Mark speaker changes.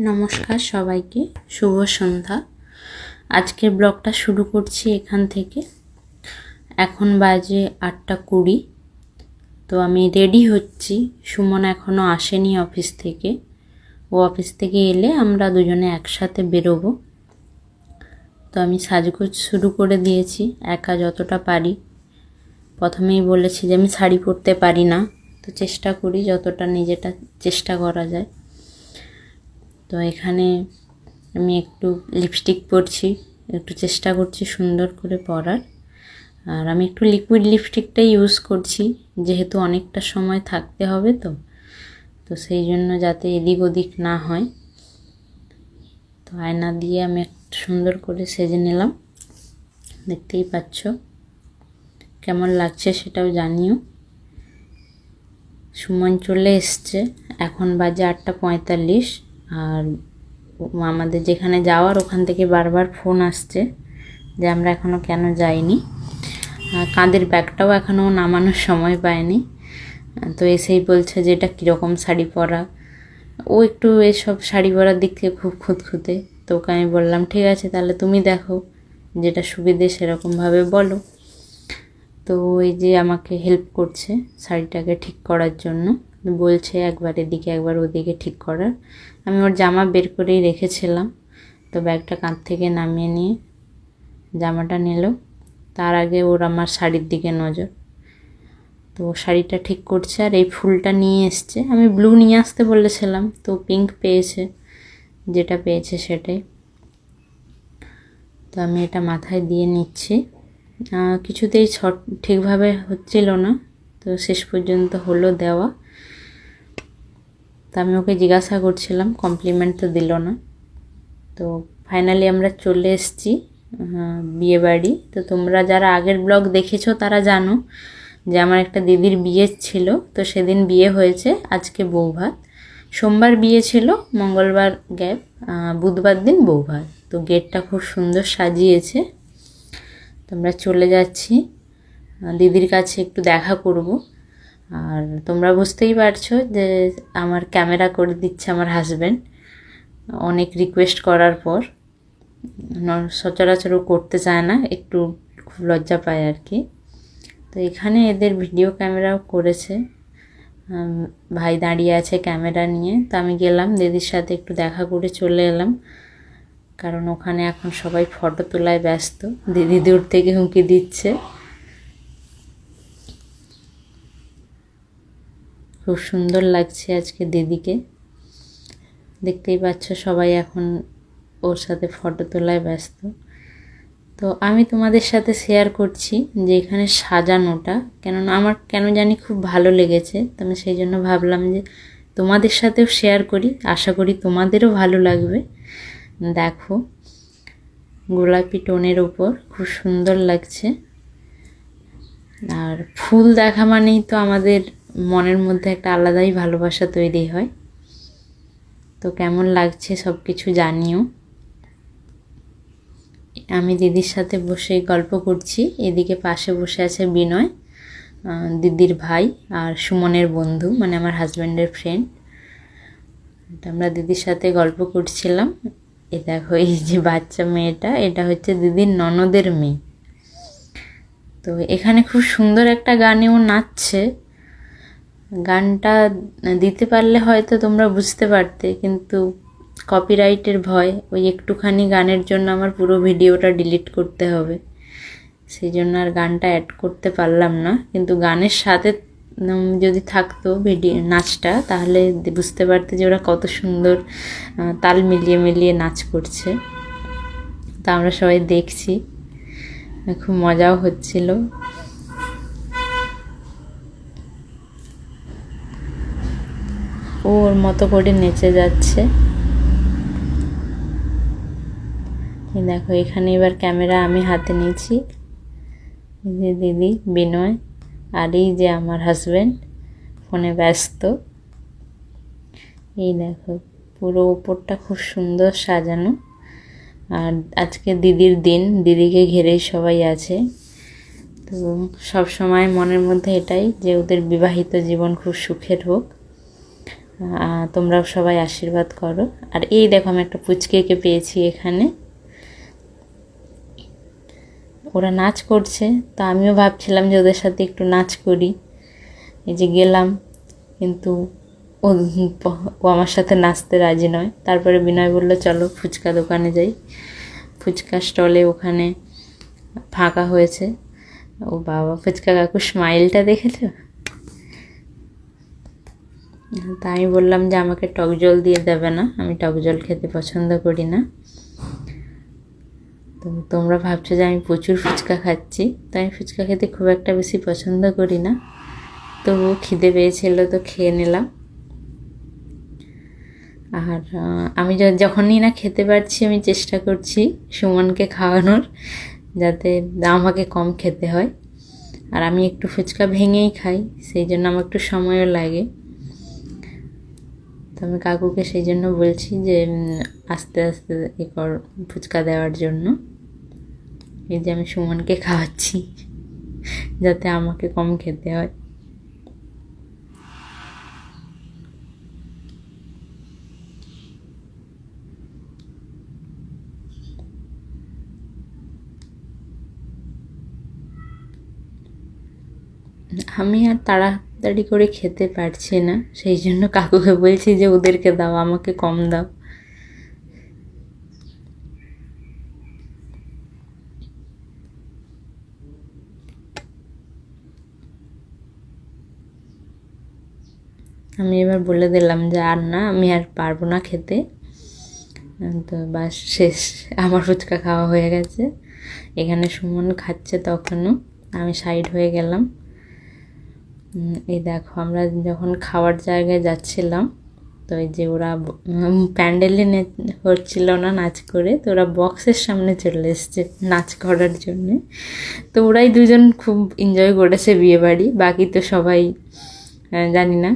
Speaker 1: নমস্কার সবাইকে, শুভ সন্ধ্যা। আজকের ব্লগটা শুরু করছি এখান থেকে। এখন বাজে আটটা কুড়ি। তো আমি রেডি হচ্ছি। সুমন এখনও আসেনি অফিস থেকে। ও অফিস থেকে এলে আমরা দুজনে একসাথে বেরোবো। তো আমি সাজগোজ শুরু করে দিয়েছি, একা যতটা পারি। প্রথমেই বলেছি যে আমি শাড়ি পরতে পারি না। তো চেষ্টা করি যতটা নিজেটা চেষ্টা করা যায়। তো এখানে আমি একটু লিপস্টিক পরছি, একটু চেষ্টা করছি সুন্দর করে পরার। আর আমি একটু লিকুইড লিপস্টিকটাই ইউজ করছি, যেহেতু অনেকটা সময় থাকতে হবে তো। তো সেই জন্য যাতে এদিক ওদিক না হয়। তো আয়না দিয়ে আমি একটু সুন্দর করে সেজে নিলাম। দেখতেই পাচ্ছ। কেমন লাগছে সেটাও জানিও। সুমন চলে এসছে। এখন বাজে আটটা পঁয়তাল্লিশ। আর আমাদের যেখানে যাওয়ার, ওখান থেকে বারবার ফোন আসছে যে আমরা এখনও কেন যাইনি। কাঁধের ব্যাগটাও এখনও নামানোর সময় পায়নি তো এসেই বলছে যে এটা কীরকম শাড়ি পরা। ও একটু এসব শাড়ি পরার দিক থেকে খুব খুঁতখুঁতে। তো ওকে আমি বললাম, ঠিক আছে, তাহলে তুমি দেখো, যেটা সুবিধে সেরকমভাবে বলো। তো ওই যে আমাকে হেল্প করছে শাড়িটাকে ঠিক করার জন্য। বলছে একবার এদিকে, একবার ওদিকে ঠিক করার। আমি ওর জামা বের করেই রেখেছিলাম। তো ব্যাগটা কাঁধ থেকে নামিয়ে নিয়ে জামাটা নিল। তার আগে ওর আমার শাড়ির দিকে নজর। তো শাড়িটা ঠিক করছে আর এই ফুলটা নিয়ে এসছে। আমি ব্লু নিয়ে আসতে বলেছিলাম, তো পিঙ্ক পেয়েছে, যেটা পেয়েছে সেটাই। তো আমি এটা মাথায় দিয়ে নিচ্ছি। কিছুতেই ছট ঠিকভাবে হচ্ছিল না। তো শেষ পর্যন্ত হলো দেওয়া। তো আমি ওকে জিজ্ঞাসা করছিলাম কমপ্লিমেন্ট তো দিল না। তো ফাইনালি আমরা চলে এসেছি বিয়ে বাড়ি। তো তোমরা যারা আগের ব্লগ দেখেছ তারা জানো যে আমার একটা দিদির বিয়ে ছিল, তো সেদিন বিয়ে হয়েছে আজকে বৌভাত। সোমবার বিয়ে ছিল, মঙ্গলবার গ্যাপ বুধবার দিন বৌভাত। তো গেটটা খুব সুন্দর সাজিয়েছে। তোমরা চলে যাচ্ছি দিদির কাছে একটু দেখা করব। আর তোমরা বুঝতেই পারছ যে আমার ক্যামেরা করে দিচ্ছে আমার হাজব্যান্ড অনেক রিকোয়েস্ট করার পর সচরাচরও করতে চায় না, একটু খুব লজ্জা পায় আর কি। তো এখানে এদের ভিডিও ক্যামেরাও করেছে। ভাই দাঁড়িয়ে আছে ক্যামেরা নিয়ে। তো আমি গেলাম, দিদির সাথে একটু দেখা করে চলে এলাম। কারণ ওখানে এখন সবাই ফটো তোলায় ব্যস্ত। দিদি দূর থেকে হুঁকি দিচ্ছে। খুব সুন্দর লাগছে আজকে দিদিকে। দেখতেই পাচ্ছ সবাই এখন ওর সাথে ফটো তোলায় ব্যস্ত। তো আমি তোমাদের সাথে শেয়ার করছি যে এখানে সাজানোটা, কেননা আমার কেন জানি খুব ভালো লেগেছে। তো আমি সেই জন্য ভাবলাম যে তোমাদের সাথেও শেয়ার করি, আশা করি তোমাদেরও ভালো লাগবে। দেখো, গোলাপি টোনের ওপর খুব সুন্দর লাগছে। আর ফুল দেখা মানেই তো আমাদের মনের মধ্যে একটা আলাদাই ভালোবাসা তৈরি হয়। তো কেমন লাগছে সব কিছু জানিও। আমি দিদির সাথে বসে গল্প করছি। এদিকে পাশে বসে আছে বিনয় দিদির ভাই আর সুমনের বন্ধু মানে আমার হাজব্যান্ডের ফ্রেন্ড আমরা দিদির সাথে গল্প করছিলাম। এ দেখো, এই যে বাচ্চা মেয়েটা, এটা হচ্ছে দিদির ননদের মেয়ে। তো এখানে খুব সুন্দর একটা গানেও নাচছে। গানটা দিতে পারলে হয়তো তোমরা বুঝতে পারতে, কিন্তু কপিরাইটের ভয়, ওই একটুখানি গানের জন্য আমার পুরো ভিডিওটা ডিলিট করতে হবে। সেই জন্য আর গানটা অ্যাড করতে পারলাম না, কিন্তু গানের সাথে যদি থাকতো ভিডিও নাচটা, তাহলে বুঝতে পারতে যে ওরা কত সুন্দর তাল মিলিয়ে মিলিয়ে নাচ করছে। তা আমরা সবাই দেখছি, খুব মজাও হচ্ছিল। ওর মতো করে নেচে যাচ্ছে। দেখো, এখানে এবার ক্যামেরা আমি হাতে নিয়েছি। যে দিদি, বিনয় আর এই যে আমার হাজব্যান্ড ফোনে ব্যস্ত। এই দেখো, পুরো ওপরটা খুব সুন্দর সাজানো। আর আজকে দিদির দিন, দিদিকে ঘিরেই সবাই আছে। তো সব সময় মনের মধ্যে এটাই যে ওদের বিবাহিত জীবন খুব সুখের হোক। তোমরাও সবাই আশীর্বাদ করো। আর এই দেখো, আমি একটা পুচকেকে পেয়েছি এখানে। ওরা নাচ করছে, তো আমিও ভাবছিলাম যে ওদের সাথে একটু নাচ করি। এই যে গেলাম, কিন্তু ও ও আমার সাথে নাচতে রাজি নয়। তারপরে বিনয় বলল, চলো ফুচকা দোকানে যাই। ফুচকা স্টলে ওখানে ফাঁকা হয়েছে। ও বাবা, ফুচকা কাকু স্মাইলটা দেখেছ? তা আমি বললাম যে আমাকে টক জল দিয়ে দেবে না, আমি টক জল খেতে পছন্দ করি না। তো তোমরা ভাবছ যে আমি প্রচুর ফুচকা খাচ্ছি, তো আমি ফুচকা খেতে খুব একটা বেশি পছন্দ করি না। তবুও খিদে পেয়েছিল তো খেয়ে নিলাম। আর আমি যখনই না খেতে পারছি, আমি চেষ্টা করছি সুমনকে খাওয়ানোর, যাতে আমাকে কম খেতে হয়। আর আমি একটু ফুচকা ভেঙেই খাই, সেই জন্য আমার একটু সময়ও লাগে। আমি কাকুকে সেই জন্য বলছি যে আস্তে আস্তে এ কর ফুচকা দেওয়ার জন্য। এই যে আমি সুমনকে খাওয়াচ্ছি, যাতে আমাকে কম খেতে হয়। আমি আর তাড়াতাড়ি করে খেতে পারছি না। সেই জন্য কাকুকে বলছি যে, ওদেরকে দাও, আমাকে কম দাও। আমি এবার বলে দিলাম যে, আর না, আমি আর পারব না খেতে। তো বাস শেষ। আমার ফুচকা খাওয়া হয়ে গেছে। এখানে সুমন খাচ্ছে তখনও। আমি সাইড হয়ে গেলাম। এই দেখো, আমরা যখন খাওয়ার জায়গায় যাচ্ছিলাম, তো এই যে ওরা প্যান্ডেলে হচ্ছিল না নাচ করে, তো ওরা বক্সের সামনে চলে এসছে নাচ করার জন্যে। তো ওরাই দুজন খুব এনজয় করেছে বিয়েবাড়ি, বাকি তো সবাই জানি না।